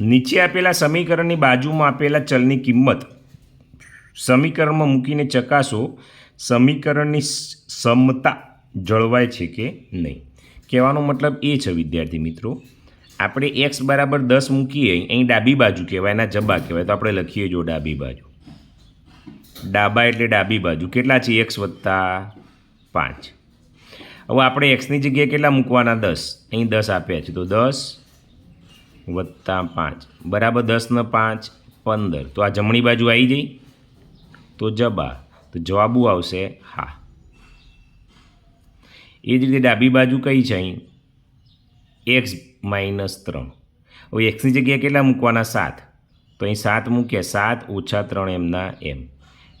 નીચે આપેલા સમીકરણની બાજુમાં આપેલા ચલની કિંમત સમીકરણમાં મૂકીને ચકાસો, સમીકરણની સમતા જળવાય છે કે નહીં? કહેવાનો મતલબ એ છે, વિદ્યાર્થી મિત્રો, આપણે એક્સ બરાબર દસ મૂકીએ, અહીં ડાબી બાજુ કહેવાય, એના જબા કહેવાય, તો આપણે લખીએ જો ડાબી બાજુ. ડાબા એટલે ડાબી બાજુ. કેટલા છે? એક્સ વત્તા પાંચ. હવે આપણે એક્સની જગ્યાએ કેટલા મૂકવાના? દસ. અહીં દસ આપ્યા છે, તો દસ વત્તા પાંચ. બરાબર દસને પાંચ, પંદર. તો આ જમણી બાજુ આવી જઈ તો જબા. તો જવાબુ આવશે? હા. એ જ રીતે ડાબી બાજુ કઈ છે અહીં? એક્સ માઇનસ ત્રણ. હવે એક્સની જગ્યાએ કેટલા મૂકવાના? સાત. તો અહીં સાત મૂક્યા. સાત ઓછા ત્રણ એમના એમ.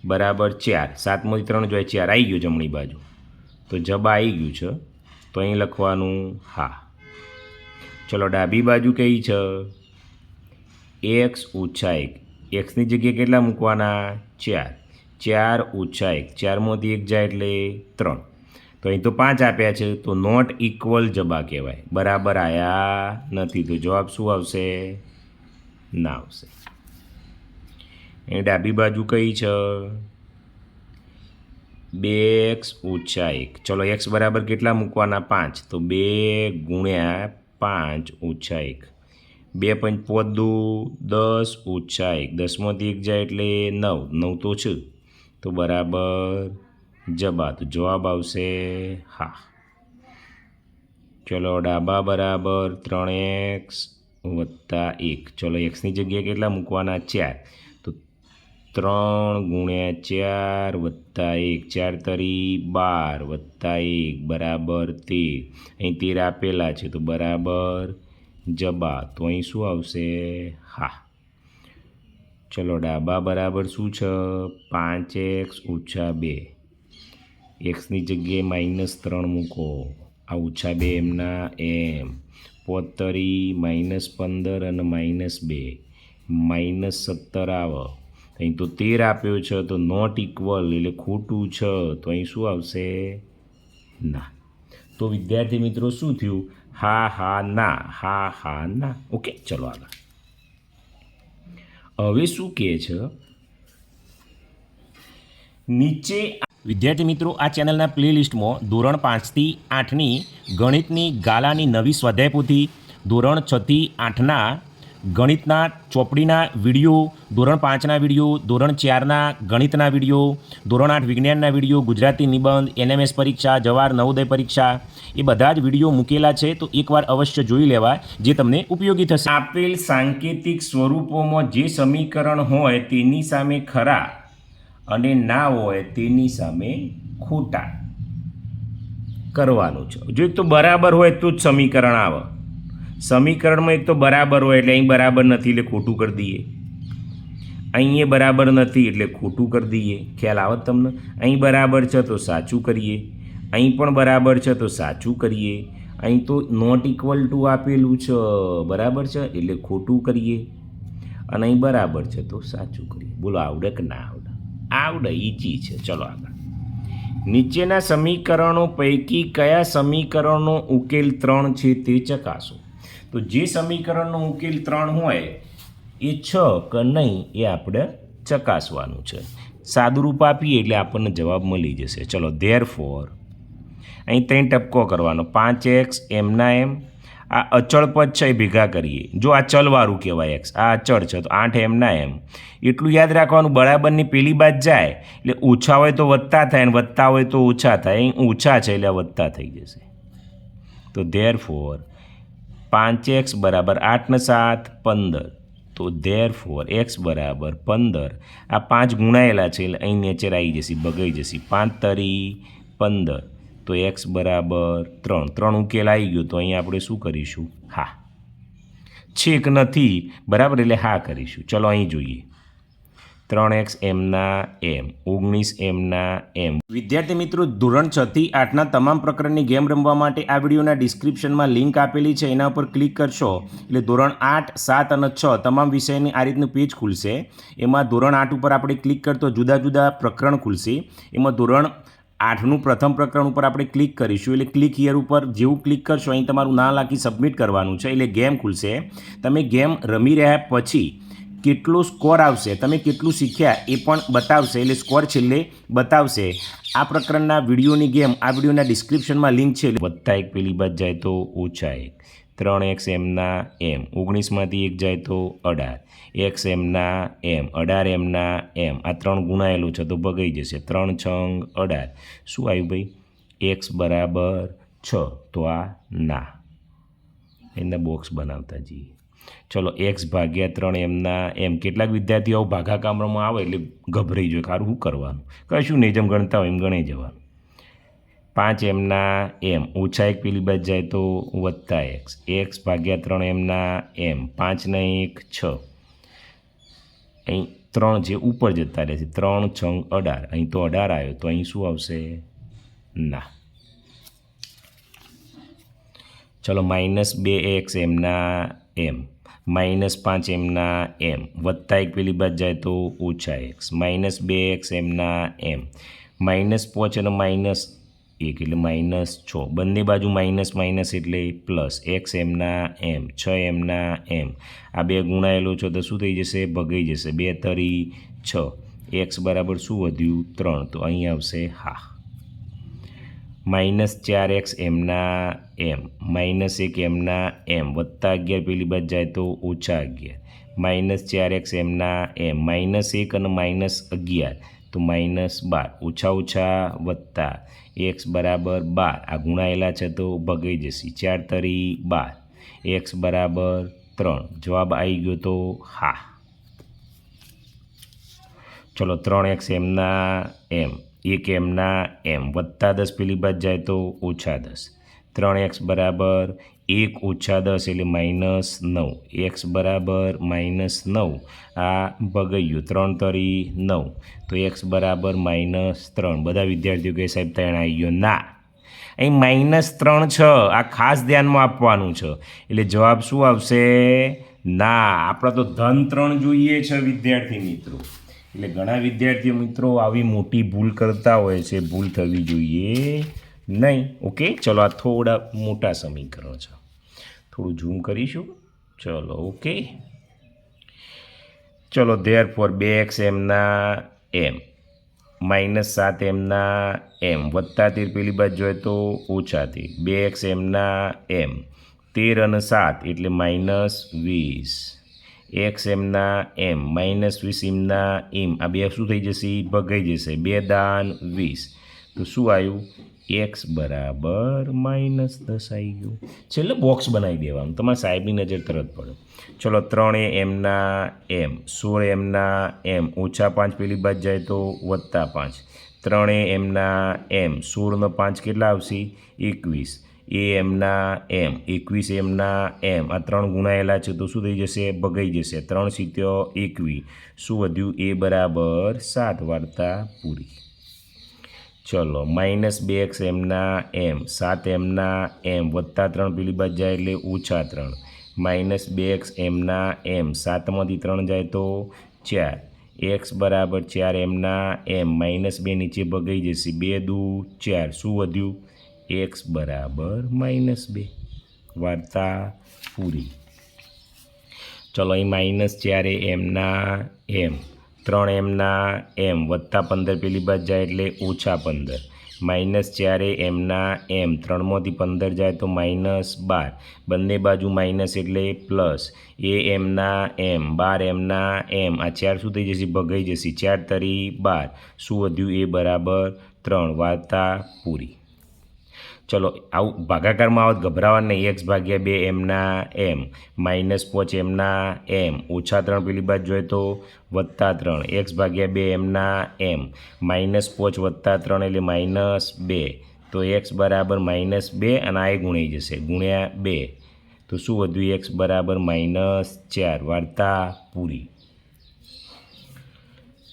બરાબર ચાર. સાતમાંથી ત્રણ જોઈએ ચાર. આવી ગયું જમણી બાજુ. તો જબા આવી ગયું છે. તો અહીં લખવાનું હા. ચલો ડાબી બાજુ કઈ છે? એક્સ ઓછા એક. એક્સની જગ્યાએ કેટલા મૂકવાના? ચાર. ચાર ઓછા એક. ચારમાંથી એક જાય એટલે ત્રણ. તો અહીં તો પાંચ આપ્યા છે, તો નોટ ઇક્વલ જબા કહેવાય. બરાબર આયા નથી. તો જવાબ શું આવશે? ના આવશે. એ ડાબી બાજુ કઈ છે? બે એક્સ ઓછા એક. ચલો એક્સ બરાબર કેટલા મૂકવાના? પાંચ. તો બે ગુણ્યા પાંચ ઓછા એક બે પંચ પોદુ દસ ઓછા એક દસમાંથી એક જાય એટલે નવ. નવ તો છે. તો બરાબર જબા તો જવાબ આવશે હા. ચલો ડાબા બરાબર ત્રણ એક્સ વત્તા એક. ચલો એક્સની જગ્યાએ કેટલા મૂકવાના? ચાર. ત્રણ ગુણ્યા ચાર વત્તા એક. ચાર તરી બાર વત્તા એક. બરાબર તેર. અહીં તેર આપેલા છે તો બરાબર જબા. તો અહીં શું આવશે? હા. ચલો ડાબા બરાબર શું છે? પાંચ એક્સ ઓછા બે. એક્સની જગ્યાએ માઇનસ ત્રણ મૂકો. આ ઓછા બે એમના એમ. પોતરી માઇનસ પંદર અને માઇનસ બે. માઇનસ સત્તર આવે. અહીં તો તેર આપ્યો છે, તો નોટ ઇક્વલ એટલે ખોટું છે, તો અહીં શું આવશે? ના. તો વિદ્યાર્થી મિત્રો શું થયું? હા હા, ના, હા હા, ના. ઓકે, ચલો આગળ. હવે શું કહે છે? નીચે વિદ્યાર્થી મિત્રો, આ ચેનલના પ્લેલિસ્ટમાં ધોરણ પાંચથી આઠની ગણિતની ગાલાની નવી સ્વાધ્યાય પોથી ધોરણ છથી આઠના ગણિતના ચોપડીના વીડિયો, ધોરણ પાંચના વીડિયો, ધોરણ ચારના ગણિતના વીડિયો, ધોરણ આઠ વિજ્ઞાનના વીડિયો, ગુજરાતી નિબંધ, એનએમએસ પરીક્ષા, જવાહર નવોદય પરીક્ષા એ બધા જ વીડિયો મૂકેલા છે તો એકવાર અવશ્ય જોઈ લેવા જે તમને ઉપયોગી થશે. આપેલ સાંકેતિક સ્વરૂપોમાં જે સમીકરણ હોય તેની સામે ખરા અને ના હોય તેની સામે ખોટા કરવાનું છે. જો એક તો બરાબર હોય તો જ સમીકરણ આવે. સમીકરણમાં એક તો બરાબર હોય એટલે અહીં બરાબર નથી એટલે ખોટું કરી દઈએ. અહીં એ બરાબર નથી એટલે ખોટું કરી દઈએ. ખ્યાલ આવે તમને? અહીં બરાબર છે તો સાચું કરીએ. અહીં પણ બરાબર છે તો સાચું કરીએ. અહીં તો નોટ ઇક્વલ ટુ આપેલું છે. બરાબર છે? એટલે ખોટું કરીએ. અને અહીં બરાબર છે તો સાચું કરીએ. બોલો, આવડે કે ના આવડે? આવડે ઈચી છે. ચલો આગળ. નીચેના સમીકરણો પૈકી કયા સમીકરણનો ઉકેલ ત્રણ છે તે ચકાસો. તો જે સમીકરણનો ઉકેલ ત્રણ હોય, એ છ કે નહીં, એ આપણે ચકાસવાનું છે. સાદુરૂપ આપીએ એટલે આપણને જવાબ મળી જશે. ચલો ધેર ફોર અહીં ત્રણ ટપકો કરવાનો. પાંચ એક્સ એમના એમ. આ અચળ પદ છે, એ ભેગા કરીએ. જો આ ચલવાળું કહેવાય એક્સ, આ અચળ છે, તો આઠ એમના એમ. એટલું યાદ રાખવાનું, બરાબરની પેલી બાદ જાય, એટલે ઓછા હોય તો વધતા થાય અને વધતા હોય તો ઓછા થાય. અહીં ઓછા છે, એટલે આ વત્તા થઈ જશે. તો ધેર ફોર પાંચ એક્સ બરાબર આઠ ને સાત પંદર. તો ધેર ફોર એક્સ બરાબર પંદર. આ પાંચ ગુણાયેલા છે એટલે અહીં નેચર આવી જશે બગાઈ જશે. પાંચ તરી પંદર. તો એક્સ બરાબર ત્રણ. ત્રણ ઉકેલ આવી ગયો તો અહીં આપણે શું કરીશું? હા. છેક નથી. બરાબર? એટલે હા કરીશું. ચલો અહીં જોઈએ. ત્રણ એક્સ એમના એમ, ઓગણીસ એમના એમ. વિદ્યાર્થી મિત્રો, ધોરણ છ આઠના તમામ પ્રકરણની ગેમ રમવા માટે આ વિડીયોના ડિસ્ક્રિપ્શનમાં લિંક આપેલી છે, એના ઉપર ક્લિક કરશો. એટલે ધોરણ આઠ, સાત અને છ તમામ વિષયની આ રીતનું પેજ ખુલશે. એમાં ધોરણ આઠ ઉપર આપણે ક્લિક કરતો જુદા જુદા પ્રકરણ ખુલશે. એમાં ધોરણ આઠનું પ્રથમ પ્રકરણ ઉપર આપણે ક્લિક કરીશું. એટલે ક્લિક હિયર ઉપર જેવું ક્લિક કરશો, અહીં તમારું નામ લાખી સબમિટ કરવાનું છે. એટલે ગેમ ખુલશે. તમે ગેમ રમી રહ્યા પછી કેટલો સ્કોર આવશે, તમે કેટલું શીખ્યા એ પણ બતાવશે, એટલે સ્કોર છેલ્લે બતાવશે. આ પ્રકરણના વિડીયોની ગેમ આ વિડીયોના ડિસ્ક્રિપ્શનમાં લિંક છે વધતા એક પેલી બાદ જાય તો ઓછા એક. ત્રણ એક્સ એમના એમ. ઓગણીસમાંથી એક જાય તો અઢાર. એક્સ એમના એમ, અઢાર એમના એમ. આ ત્રણ ગુણાયેલું છે તો ભગાઈ જશે. ત્રણ છંગ અઢાર. શું આવ્યું ભાઈ? એક્સ બરાબર છ. તો આ ના. એના બોક્સ બનાવતા જઈએ. ચલો, એક્સ ભાગ્યા ત્રણ એમના, એમ કેટલાક વિદ્યાર્થીઓ ભાગા ભાગાકામમાં આવે એટલે ગભરાઈ જોઈએ ખારું શું કરવાનું? કશું નહીં, જેમ ગણતા હોય એમ ગણાઈ જવાનું. પાંચ એમના, એમ, ઓછા એક પેલી બાજુ જાય તો વત્તા એક્સ. એક્સ ભાગ્યા ત્રણ એમના, એમ પાંચના એક, છ. અહીં ત્રણ જે ઉપર જતા રહે છે, ત્રણ છંગ અઢાર. અહીં તો અઢાર આવ્યો, તો અહીં શું આવશે? ના. ચલો, માઇનસ બે એક્સ એમના, એમ. માઇનસ પાંચ એમના એમ. વત્તા એક પેલી બાદ જાય તો ઓછા એક્સ. માઇનસ બે એક્સ એમના એમ. માઇનસ પાંચ અને માઇનસ એક એટલે માઇનસ છ. બંને બાજુ માઇનસ માઇનસ એટલે પ્લસ એક્સ એમના એમ, છ એમના એમ. આ બે ગુણાયેલો છો તો શું થઈ જશે? ભગાઈ જશે. બે તરી છ. એક્સ બરાબર શું વધ્યું? ત્રણ. તો અહીં આવશે હા. માઇનસ ચાર એક્સ એમના એમ. માઇનસ એક એમના એમ. વત્તા અગિયાર પેલી બાજુ જાય તો ઓછા અગિયાર. માઇનસ ચાર એક્સ એમના એમ. માઇનસ એક અને માઇનસ અગિયાર. તો માઇનસ બાર. ઓછા ઓછા વત્તા એક્સ બરાબર બાર. આ ગુણાયેલા છે તો ભગાઈ જશે. ચાર તરી બાર. એક્સ બરાબર ત્રણ. જવાબ આવી ગયો તો હા. ચલો, ત્રણ એક્સ એમના એમ. એક એમના એમ. વત્તા દસ પેલી બાદ જાય તો ઓછા દસ. ત્રણ એક્સ બરાબર એક ઓછા દસ એટલે માઇનસ નવ. એક્સ બરાબર માઇનસ નવ. આ ભગાયું. ત્રણ તરી નવ. તો એક્સ બરાબર માઇનસ ત્રણ. બધા વિદ્યાર્થીઓ કહે સાહેબ ત્રણ આવી ગયો. ના. અહીં માઇનસ ત્રણ છ. આ ખાસ ધ્યાનમાં આપવાનું છે. એટલે જવાબ શું આવશે? ના. આપણે તો ધન ત્રણ જોઈએ છે વિદ્યાર્થી મિત્રો. એટલે ઘણા વિદ્યાર્થીઓ મિત્રો આવી મોટી ભૂલ કરતા હોય છે. ભૂલ થવી જોઈએ નહીં, ઓકે? ચલો, આ થોડા મોટા સમીકરણો છે. થોડું ઝૂમ કરીશું. ચલો, ઓકે? ચલો ધેર ફોર બે એક્સ એમના એમ. માઇનસ સાત એમના એમ. વત્તા તેર પેલી બાજુ જોઈએ તો ઓછા તેર. બે એક્સ એમના એમ. તેર અને સાત, એટલે માઇનસ વીસ. એક્સ એમના એમ. માઇનસ વીસ એમના એમ. આ બે શું થઈ જશે? ભગાઈ જશે. બે દાન વીસ. તો શું આવ્યું? એક્સ બરાબર માઇનસ દસ આવી ગયું. છેલ્લે બોક્સ બનાવી દેવાનું. તમારા સાહેબની નજર તરત પડે. ચલો ત્રણ એમના એમ સોળ એમના એમ ઓછા પાંચ પેલી બાદ જાય તો વત્તા પાંચ. ત્રણે એમના એમ સોળનો પાંચ કેટલા આવશે? એકવીસ. એ એમના એમ એકવીસ એમના એમ આ ત્રણ ગુણાયેલા છે તો શું થઈ જશે? ભગાઈ જશે. ત્રણ સિત્યો એકવીસ શું વધ્યું? એ બરાબર સાત. વાર્તા પૂરી. ચલો, માઇનસ બે એક્સ એમના એમ, સાત એમના એમ, વત્તા ત્રણ પેલી બાજુ જાય એટલે ઓછા ત્રણ. માઇનસ બે એક્સ એમના એમ, સાતમાંથી ત્રણ જાય તો ચાર. એક્સ બરાબર ચાર એમના એમ, માઇનસ બે નીચે ભગાઈ જશે, બે દુ ચાર. શું વધ્યું? એક્સ બરાબર માઇનસ બે. વાર્તા પૂરી. ચલો, અહીં માઇનસ ચારે એમના એમ. ત્રણ એમના એમ, વત્તા પંદર પેલી બાદ જાય એટલે ઓછા પંદર. માઇનસ ચારે એમના એમ, ત્રણમાંથી પંદર જાય તો માઇનસ બાર. બંને બાજુ માઇનસ એટલે પ્લસ. એ એમના એમ, બાર એમના એમ, આ ચાર શું થઈ જશે? ભગાઈ જશે. ચાર તરી બાર. શું વધ્યું? એ બરાબર ત્રણ. વાર્તા પૂરી. ચલો, આવું ભાગાકારમાં આવત ગભરાવા નહીં. એક્સ ભાગ્યા બે, એમના એમ. માઇનસ પાંચ, એમના એમ. ઓછા ત્રણ પેલી બાદ જોઈએ તો વત્તા ત્રણ. એક્સ ભાગ્યા બે, એમના એમ. માઇનસ પાંચ વત્તા ત્રણ એટલે માઇનસ બે. તો એક્સ બરાબર માઇનસ બે અને આ ગુણાઈ જશે. ગુણ્યા બે. તો શું વધ્યું? એક્સ બરાબર માઇનસ ચાર. વાર્તા પૂરી.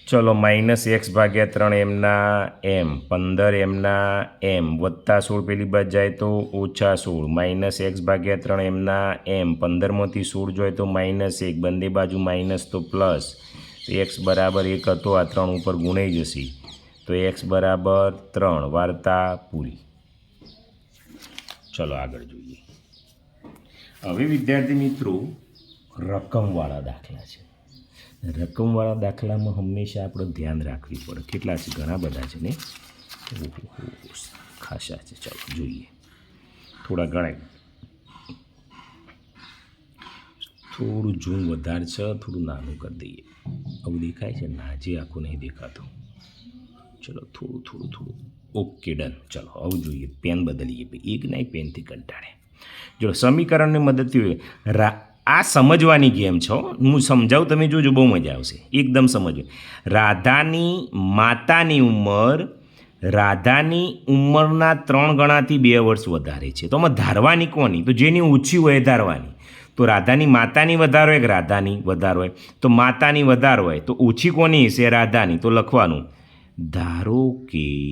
ચલો માઇનસ એક્સ ભાગ્યા ત્રણ એમના એમ, પંદર એમના એમ, વત્તા સોળ પેલી બાજુ જાય તો ઓછા સોળ, માઇનસ એક્સ ભાગ્યા ત્રણ એમના એમ, પંદરમાંથી સોળ જોઈએ તો માઇનસ એક, બંને બાજુ માઇનસ તો પ્લસ. એક્સ બરાબર એક હતો, આ ત્રણ ઉપર ગુણાઈ જશે. તો એક્સ બરાબર ત્રણ, વાર્તા પૂરી. ચલો આગળ જોઈએ. હવે વિદ્યાર્થી મિત્રો, રકમવાળા દાખલા છે. રકમવાળા દાખલામાં હંમેશા આપણે ધ્યાન રાખવી પડે. કેટલા છે? ઘણા બધા છે ને? ઓહો, ખાસા છે. ચાલો જોઈએ. થોડા ગણાય. થોડું ઝૂમ વધારે છે થોડું નાનું કરી દઈએ. આવું દેખાય છે? ના જે આખું નહીં દેખાતું. ચલો થોડું થોડું થોડું. Okay done. ચલો આવું જોઈએ. પેન બદલીએ. એક નહીં પેનથી કંટાળે. જો સમીકરણની મદદથી રા આ સમજવાની ગેમ છો. હું સમજાવું, તમે જોજો, બહુ મજા આવશે. એકદમ સમજો રાધાની માતાની ઉંમર, રાધાની ઉંમરના ત્રણ ગણાથી બે વર્ષ વધારે છે. તો આમાં ધારવાની કોની? તો જેની ઓછી હોય ધારવાની. તો રાધાની માતાની વધારો હોય કે રાધાની વધારો હોય? તો માતાની વધારો હોય. તો ઓછી કોની હશે? રાધાની. તો લખવાનું, ધારો કે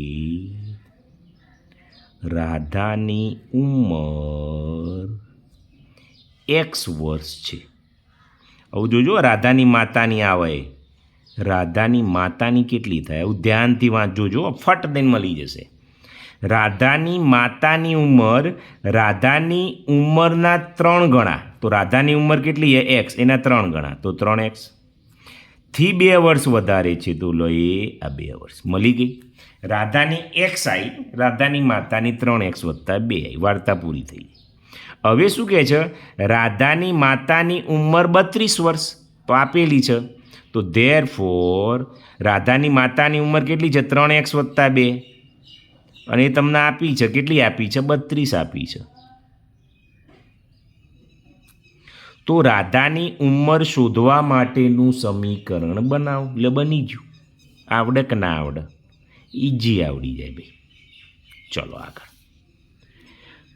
રાધાની ઉંમર એક્સ વર્ષ છે. આવું જોજો, રાધાની માતાની આવે રાધાની માતાની કેટલી થાય? આવું ધ્યાનથી વાંચજો જો ફટ દઈને મળી જશે. રાધાની માતાની ઉંમર, રાધાની ઉંમરના ત્રણ ગણા. તો રાધાની ઉંમર કેટલી છે? એક્સ એના ત્રણ ગણા. તો ત્રણ એક્સથી બે વર્ષ વધારે છે, તો લો એ, આ બે વર્ષ. મળી ગઈ. રાધાની એક્સ આવી રાધાની માતાની ત્રણ એક્સ વધતા બે આવી વાર્તા પૂરી થઈ હવે શું કહે છે? રાધાની માતાની ઉંમર બત્રીસ વર્ષ તો આપેલી છે. તો ધેર ફોર રાધાની માતાની ઉંમર કેટલી છે? ત્રણ એક્સ વત્તા બે. અને એ તમને આપી છે. કેટલી આપી છે? બત્રીસ આપી છે. તો રાધાની ઉંમર શોધવા માટેનું સમીકરણ બનાવ. એટલે બની ગયું. આવડે કે ના આવડે ઈજી આવડી જાય ભાઈ. ચલો આગળ.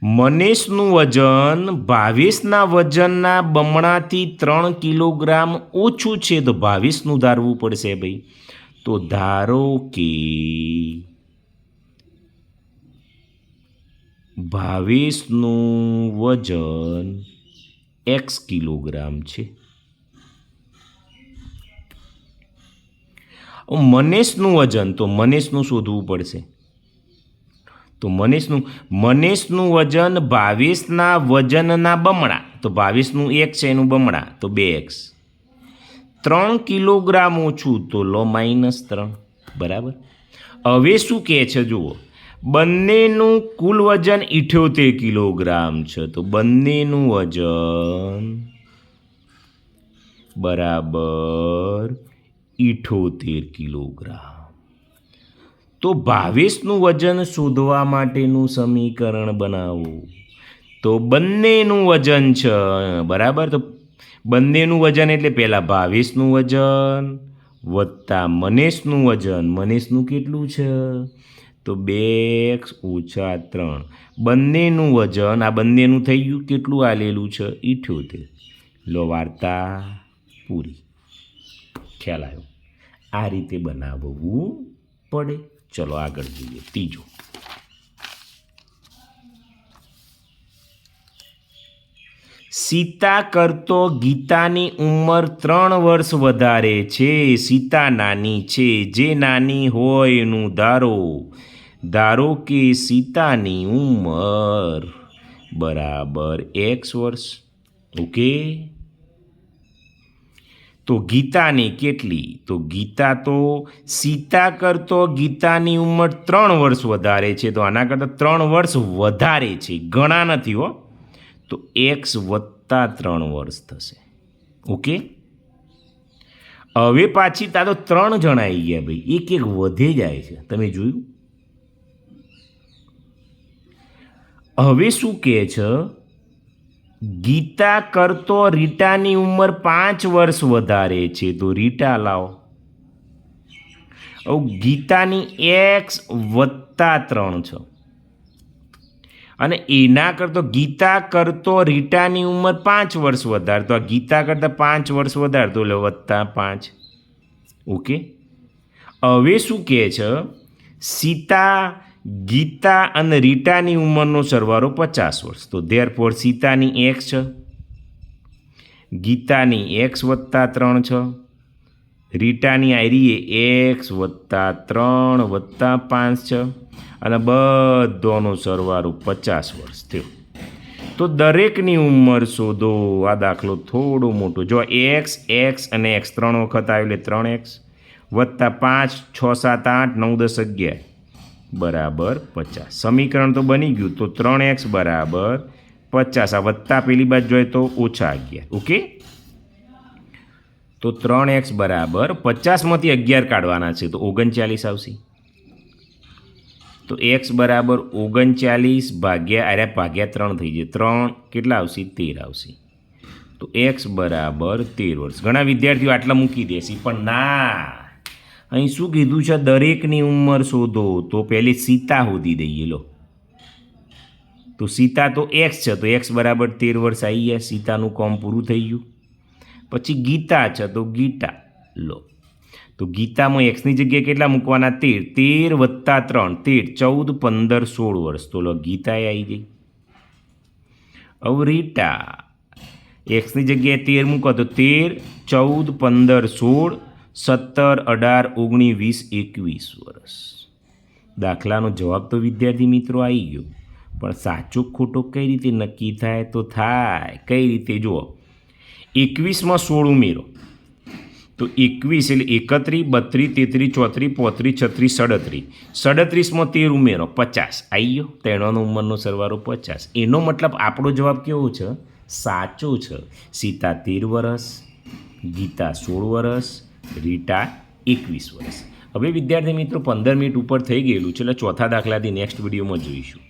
મનેશનું વજન ભાવેશના વજનના બમણાથી ત્રણ કિલોગ્રામ ઓછું છે તો ભાવેશનું ધારવું પડશે ભાઈ. તો ધારો કે ભાવેશનું વજન એક્સ કિલોગ્રામ છે. મનેશનું વજન તો મનેશનું શોધવું પડશે. તો મનીષનું મનીષનું વજન બાવીસના વજનના બમણા. તો બાવીસનું એક છે, એનું બમણા. તો બે એક્સ. ત્રણ કિલોગ્રામ ઓછું તો લો માઇનસ ત્રણ. બરાબર? હવે શું કહે છે, જુઓ. બંનેનું કુલ વજન ઇઠ્યોતેર કિલોગ્રામ છે. તો બંનેનું વજન બરાબર ઇઠોતેર કિલોગ્રામ. તો ભાવેશનું વજન શોધવા માટેનું સમીકરણ બનાવો. તો બંનેનું વજન છે, બરાબર? તો બંનેનું વજન એટલે પહેલાં ભાવેશનું વજન વત્તા મનેશનું વજન. મનેશનું કેટલું છે? તો બે એક્સ ઓછા ત્રણ. બંનેનું વજન, આ બંનેનું થઈ ગયું કેટલું આલેલું છે? ઇઠ્યોતેર. લો વાર્તા પૂરી. ખ્યાલ આવ્યો. આ રીતે બનાવવું પડે. ચલો આગળ જોઈએ. ત્રીજો. સીતા કરતો ગીતાની ઉંમર ત્રણ વર્ષ વધારે છે. સીતા નાની છે. જે નાની હોય એનું ધારો. ધારો કે સીતાની ઉંમર બરાબર એક્સ વર્ષ. ઓકે તો ગીતાની કેટલી? તો ગીતા તો સીતા કરતો ગીતાની ઉંમર ત્રણ વર્ષ વધારે છે. તો આના કરતાં ત્રણ વર્ષ વધારે છે. ઘણા નથી હો. તો એક્સ વત્તા ત્રણ વર્ષ થશે. ઓકે? હવે પાછી તા તો ત્રણ જણા આવી ગયા ભાઈ. એક એક વધે જાય છે. તમે જોયું? હવે શું કહે છે? ગીતા કરતો રીટાની ઉંમર પાંચ વર્ષ વધારે છે, તો રીટા લાવો. હવે ગીતાની એક્સ વત્તા ત્રણ છે. અને એના કરતો ગીતા કરતો રીટાની ઉંમર પાંચ વર્ષ વધારે, તો આ ગીતા કરતાં પાંચ વર્ષ વધારે, તો એટલે વત્તા પાંચ. ઓકે? હવે શું કહે છે? સીતા ગીતા અને રીટાની ઉંમરનો સરવાળો પચાસ વર્ષ. તો ધેર ફોર સીતાની એક્સ છે, ગીતાની એક્સ વત્તા ત્રણ છે, રીટાની આયરીએ એક્સ વત્તા ત્રણ વત્તા પાંચ છે અને બધોનો સરવાળો પચાસ વર્ષ થયો. તો દરેકની ઉંમર શોધો, આ દાખલો થોડો મોટો. જો એક્સ એક્સ અને એક્સ ત્રણ વખત આવ્યો એટલે ત્રણ એક્સ વત્તા પાંચ, છ, સાત, આઠ, નવ, દસ, અગિયાર. બરાબર પચાસ. સમીકરણ તો બની ગયું, તો ત્રણ એક્સ બરાબર પચાસ. આ વત્તા પેલી બાજુ જોઈએ તો ઓછા અગિયાર. ઓકે? તો ત્રણ એક્સ બરાબર પચાસમાંથી અગિયાર કાઢવાના છે, તો ઓગણચાલીસ આવશે. તો એક્સ બરાબર ઓગણચાલીસ ભાગ્યા, અરે ભાગ્યા ત્રણ થઈ જાય. ત્રણ કેટલા આવશે? તેર આવશે. તો એક્સ બરાબર તેર વર્ષ. ઘણા વિદ્યાર્થીઓ આટલા મૂકી દેશે પણ ના. અહીં શું કીધું છે? દરેકની ઉંમર શોધો. તો પહેલી સીતા શોધી દઈએ, લો. તો સીતા તો એક્સ છે, તો એક્સ બરાબર તેર વર્ષ આવી ગયા. સીતાનું કોમ પૂરું થઈ ગયું. પછી ગીતા છે, તો ગીતા, લો. તો ગીતામાં એક્સની જગ્યાએ કેટલા મૂકવાના? તેર. તેર વત્તા ત્રણ. તેર, ચૌદ, પંદર, સોળ વર્ષ. તો લો, ગીતાએ આવી ગઈ. હવે રીટા એક્સની જગ્યાએ તેર મૂકો તો તેર, ચૌદ, પંદર, સોળ સત્તર અઢાર ઓગણીસ વીસ એકવીસ વર્ષ. દાખલાનો જવાબ તો વિદ્યાર્થી મિત્રો આવી ગયો. પણ સાચો ખોટો કઈ રીતે નક્કી થાય તો થાય. કઈ રીતે? જુઓ. એકવીસમાં સોળ ઉમેરો. તો એકવીસ એટલે એકત્રીસ, બત્રીસ, તેત્રીસ, ચોત્રીસ, પોત્રીસ, છત્રીસ, સડત્રીસ. સડત્રીસમાં તેર ઉમેરો. પચાસ. આવી ગયો. તેણોનો ઉંમરનો સરવારો પચાસ. એનો મતલબ આપણો જવાબ કેવો છે? સાચો છે. સીતા તેર વર્ષ, ગીતા સોળ વર્ષ રીટા એકવીસ વર્ષ. હવે વિદ્યાર્થી મિત્રો પંદર મિનિટ ઉપર થઈ ગયેલું છે, એટલે ચોથા દાખલાથી નેક્સ્ટ વિડીયોમાં જોઈશું.